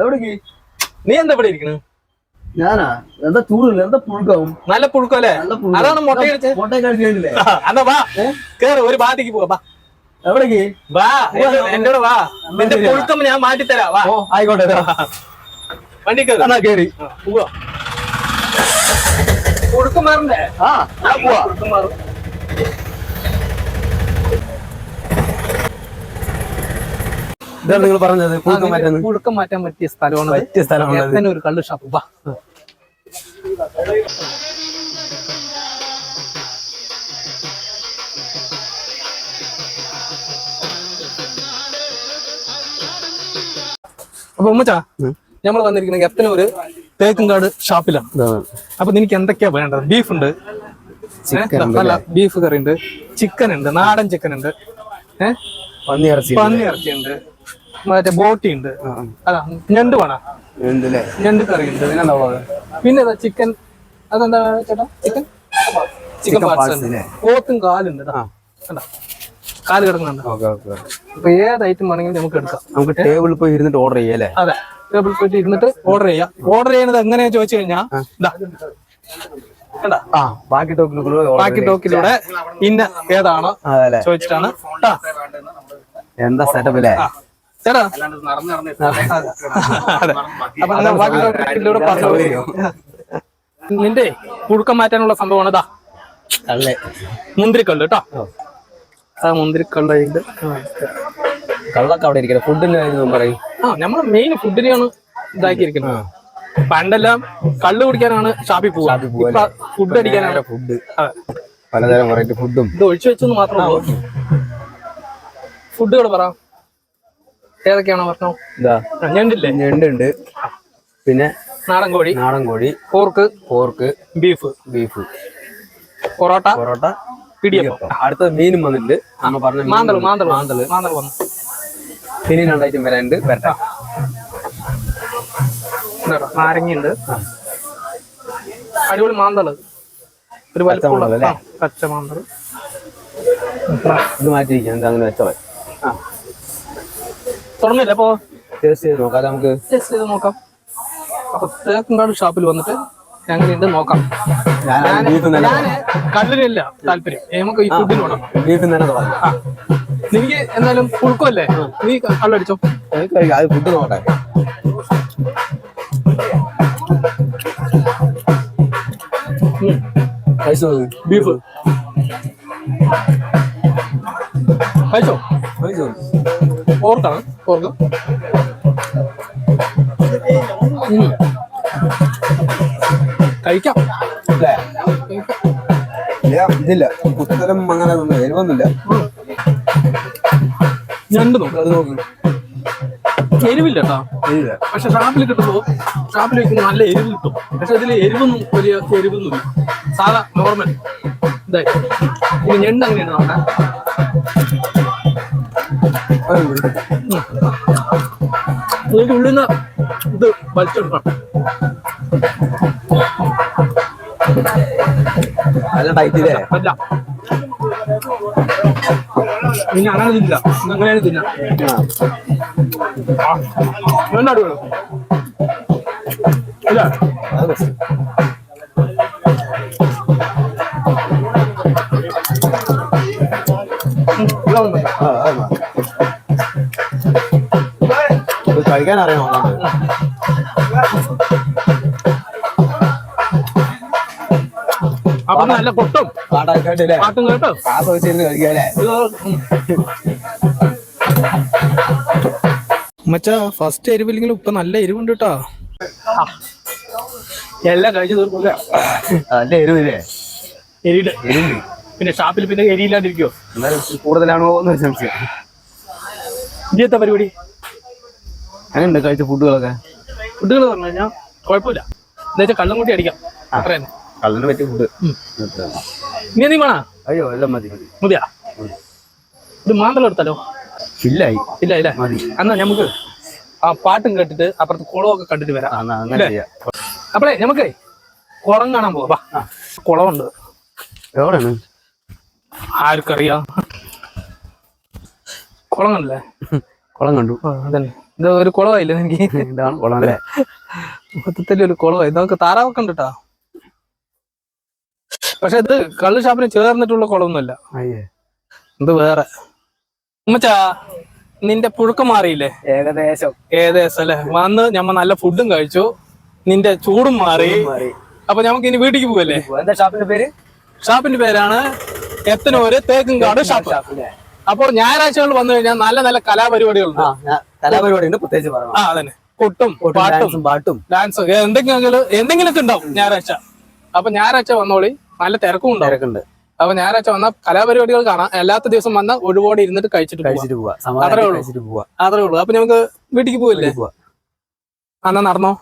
എവിടേക്ക് നീ എന്താ ഇവിടെ ഇരിക്കണ? ഞാനാ? എന്താ ചൂടില്ല എന്താ പുഴുക്കാവും? നല്ല പുഴുക്കല്ലേ അതാണ് മുട്ട മുട്ട എന്നാ വാ. കേറ് ഒരു ഭാഗത്തേക്ക് പോവാ വാ. എവിടേക്ക്? വാ എന്റെ- കൂടെ വാ. നിന്റെ പുഴുക്കം ഞാൻ മാറ്റിത്തരാ വാ. ആയിക്കോട്ടെ വണ്ടി എന്നാ കേറി. പോവാ. പുഴുക്കം മാറണ്ടേ? ആ പോവാ. പുഴുക്കം മാറും. ഇതാണ് നിങ്ങൾ പറഞ്ഞത് പുഴുക്കം മാറ്റാൻ. പുഴുക്കം മാറ്റാൻ പറ്റിയ സ്ഥലമാണ് പറ്റിയ സ്ഥലമാണ് ഒരു കള്ള് ഷാപ്പ്. വാ. അപ്പൊ ഉമ്മച്ചാ നമ്മൾ വന്നിരിക്കുന്നത് എത്തനൂര് ഒരു തേക്കുംകാട് ഷാപ്പിലാണ്. അപ്പൊ നിനക്ക് എന്തൊക്കെയാ വേണ്ടത്? ബീഫ് ഉണ്ട്. അല്ല ബീഫ് കറി ഉണ്ട്. ചിക്കൻ ഉണ്ട്. നാടൻ ചിക്കൻ ഉണ്ട്. ഏഹ് പന്നിയിറച്ചി പന്നിയിറച്ചി പന്നി ഇറച്ചി ഉണ്ട് മറ്റേ ബോട്ടി ഉണ്ട്. അതാ ഞണ്ട് വേണം. ഞണ്ട് കറി ഉണ്ട്. പിന്നെന്താ ഉള്ളത്? പിന്നെ ചിക്കൻ. അതെന്താ ചേട്ടാ? ചിക്കൻ? Chicken parts? പോത്തും കാലുണ്ട്. കണ്ടോ? കാൽ കിടക്കുന്നുണ്ട്. അപ്പൊ ഏത് ഐറ്റം വേണമെങ്കിലും നമുക്ക് എടുക്കാം. നമുക്ക് ടേബിളിൽ പോയി ഇരുന്നിട്ട് ഓർഡർ ചെയ്യല്ലേ അതെ. ടേബിളിൽ പോയിട്ട് ഇരുന്നിട്ട് ഓർഡർ ചെയ്യാം. ഓർഡർ ചെയ്യുന്നത് എങ്ങനെയാ ചോദിച്ചു കഴിഞ്ഞാ ബാക്കി ടോക്കിലൂടെ ബാക്കി ടോക്കിലൂടെ ഇന്ന ഏതാണോ ചോദിച്ചിട്ടാണ്. ട്ടാ. എന്താ സെറ്റപ്പ് അല്ലേ. ചേട്ടാ നിന്റെ പുഴുക്കം മാറ്റാനുള്ള സംഭവമാണ് ഇതാ അല്ലേ? മുന്തിരിക്കള്ള് കേട്ടോ. ആ മുന്തിരിക്കള്ളുണ്ട് കള്ളൊക്കെ അവിടെ ഇരിക്കണം. ഫുഡിന്റെ കാര്യം പറയും. ആ നമ്മൾ മെയിൻ ഫുഡിനെയാണ് ഇതാക്കിയിരിക്കുന്നത്. പണ്ടെല്ലാം കള്ള് കുടിക്കാനാണ് ഷാപ്പിൽ പോവുക. ഇപ്പൊ ഫുഡ് അടിക്കാനാണ്. ഫുഡ് പലതരം വെറൈറ്റി ഫുഡും ഇത് ഒഴിച്ചു വെച്ചെന്ന് മാത്രമേ ഫുഡുകൾ പറ. ഏതൊക്കെയാണോ പറഞ്ഞു ഇതാ. ഞണ്ടില്ലേ? ഞണ്ടുണ്ട്. പിന്നെ നാടൻ കോഴി. നാടൻ കോഴി. Pork. Pork. Beef. Beef. Parotta. Parotta. പിടിയപ്പം അടുത്ത മീനും വന്നിട്ടുണ്ട്. അമ്മ പറഞ്ഞ മാന്തൾ മാന്തൾ. മാന്തൾ. മാന്തൾ വന്നു. പിന്നെ രണ്ട് ഐറ്റം വരാനുണ്ട്. വരട്ടെ. നാരങ്ങയുണ്ട്. അടിപൊളി മാന്തൾ. ഒരു പച്ച മാന്തൾ ഇത് മാറ്റിയിരിക്കാം എന്താ അങ്ങനെ വെച്ചോ ആ. തുറന്നില്ല അപ്പോ? ടേസ്റ്റ് ചെയ്ത് നോക്കാം നമുക്ക്? ടെസ്റ്റ് ചെയ്ത് നോക്കാം. അപ്പൊ തേക്കുംകാട് ഷാപ്പിൽ വന്നിട്ട് ഞങ്ങൾ ഇത് നോക്കാം. കള്ളിനില്ല താല്പര്യം. നമുക്ക് ഈ ഫുഡിന് വേണം ബീഫ് തന്നെ തുടങ്ങാം ആ. എനിക്ക് എന്തായാലും പുഴുക്കമല്ലേ? നീ കള്ളടിച്ചോ അത് ഫുഡ് നോക്കട്ടെ. ബീഫ് കഴിച്ചോ? കഴിച്ചു? നോക്ക്. ഓർക്കാണ്. ഓർക്ക്. കഴിക്കാം. അല്ലേ? ഇതില്ല കുത്തരം അങ്ങനെ എരിവൊന്നുമില്ല. ഞണ്ട് നോക്കാം. അത് നോക്ക്. എരിവില്ല കേട്ടോ. എരിവില്ല. പക്ഷെ ഷാപ്പിൽ കിട്ടുമ്പോൾ ഷാപ്പിൽ വെക്കുമ്പോൾ നല്ല എരിവ് കിട്ടും. പക്ഷെ ഇതിൽ എരിവൊന്നും വലിയ എരിവൊന്നും ഇല്ല. സാധാ നോർമൽ. ഇതായി. ഞണ്ട് അങ്ങനെയാണ് നോക്കാം ഇതിന്റെ ഉള്ളിൽ നിന്ന് ഇത് വലിച്ചെടുക്കണം. നല്ല ടൈറ്റ് ഇല്ലേ? അല്ല. ഇനി അങ്ങനെ തിന്നില്ല ഇനി അങ്ങനെയാണ് തിന്നാം. ആ, ഞണ്ട് അടിപൊളി. ഇവിടെ വന്നു ആ, കഴിക്കാൻ അറിയാം? അപ്പൊ നല്ല കൊട്ടും. പാട്ടൊക്കെ കേട്ടില്ലേ പാട്ടും കേട്ടോ. മച്ച വെച്ചിരുന്ന് കഴിക്കാല്ലേ മച്ചാ ഫസ്റ്റ് എരിവില്ലെങ്കിലും ഇപ്പൊ നല്ല എരിവുണ്ട് കേട്ടോ എല്ലാം കഴിച്ചു തീർക്കില്ല? നല്ല എരിവില്ലേ? എരിയുടെ പിന്നെ ഷാപ്പിൽ പിന്നെ എരിയില്ലാണ്ടിരിക്കോ എന്നാലും കൂടുതലാണോ എന്നൊരു സംശയം എത്താ പരിപാടി? അങ്ങനെയുണ്ട് കഴിച്ച ഫുഡുകളൊക്കെ? ഫുഡുകൾ പറഞ്ഞു കഴിഞ്ഞാൽ കുഴപ്പമില്ല. എന്താ വെച്ചാൽ കള്ളം കൂട്ടി അടിക്കാം. അത്ര. തന്നെ കള്ളിന് പറ്റിയ ഫുഡ്. ഇനി നീ വേണ? അയ്യോ എല്ലാം മതി മതി. മതിയാ? ഇത് മാന്തളം എടുത്താലോ? ഇല്ലായി. ഇല്ല ഇല്ല. മതി. എന്നാ നമുക്ക് ആ പാട്ടും കേട്ടിട്ട് അപ്പുറത്ത് കുളമൊക്കെ കണ്ടിട്ട് വരാം. അങ്ങനെ അപ്പളേ നമുക്ക് കുളം കാണാൻ പോവാ. കുളമുണ്ട്. എവിടെയാണ്? ആർക്കറിയാം. കുളം കണ്ടില്ലേ? കുളം കണ്ടു. അതന്നെ. ഇത് ഒരു കുളമായില്ലേ എനിക്ക്? ഇതാണ് കുളം അല്ലേ? മൊത്തത്തിൽ ഒരു കുളമായി. നമുക്ക് താറാവൊക്കെ ഉണ്ട് കേട്ടാ പക്ഷെ ഇത് കള്ളു ഷാപ്പിന് ചേർന്നിട്ടുള്ള കുളമൊന്നുമല്ല. അയ്യേ. ഇത് വേറെ. ഉമ്മച്ചാ നിന്റെ പുഴുക്കം മാറിയില്ലേ? ഏകദേശം. ഏകദേശം അല്ലെ? വന്ന് ഞമ്മ നല്ല ഫുഡും കഴിച്ചു. നിന്റെ ചൂടും മാറി. അപ്പൊ നമുക്ക് ഇനി വീട്ടിലേക്ക് പോവല്ലേ? എന്താ ഷാപ്പിന്റെ പേര്? ഷാപ്പിന്റെ പേരാണ് എത്തനൂര് തേക്കുംകാട് ഷാപ്പ്. അപ്പൊ അപ്പോൾ ഞായറാഴ്ചകളിൽ വന്നു കഴിഞ്ഞാൽ നല്ല നല്ല കലാപരിപാടികളുണ്ട്. ആ ഞാൻ കലാപരിപാടി ഉണ്ട് പ്രത്യേകിച്ച് പറയണം ആ അതന്നെ. കൊട്ടും പാട്ടും പാട്ടും. ഡാൻസ് എന്തെങ്കിലും എന്തെങ്കിലുമൊക്കെ ഉണ്ടാവും ഞായറാഴ്ച. അപ്പൊ ഞായറാഴ്ച വന്നോളി. നല്ല തിരക്കും ഉണ്ടാവും. തിരക്കുണ്ട്. അപ്പൊ ഞായറാഴ്ച വന്ന കലാപരിപാടികൾ കാണാം. അല്ലാത്ത ദിവസം വന്ന ഒഴിവോടെ ഇരുന്നിട്ട് കഴിച്ചിട്ട് കഴിച്ചിട്ട് പോവാ. അത്രേ ഉള്ളൂ. അത്രേ ഉള്ളൂ. അപ്പൊ നമുക്ക് വീട്ടിലേക്ക് പോവില്ലേ? പോവാ. അന്നാ നടന്നോ?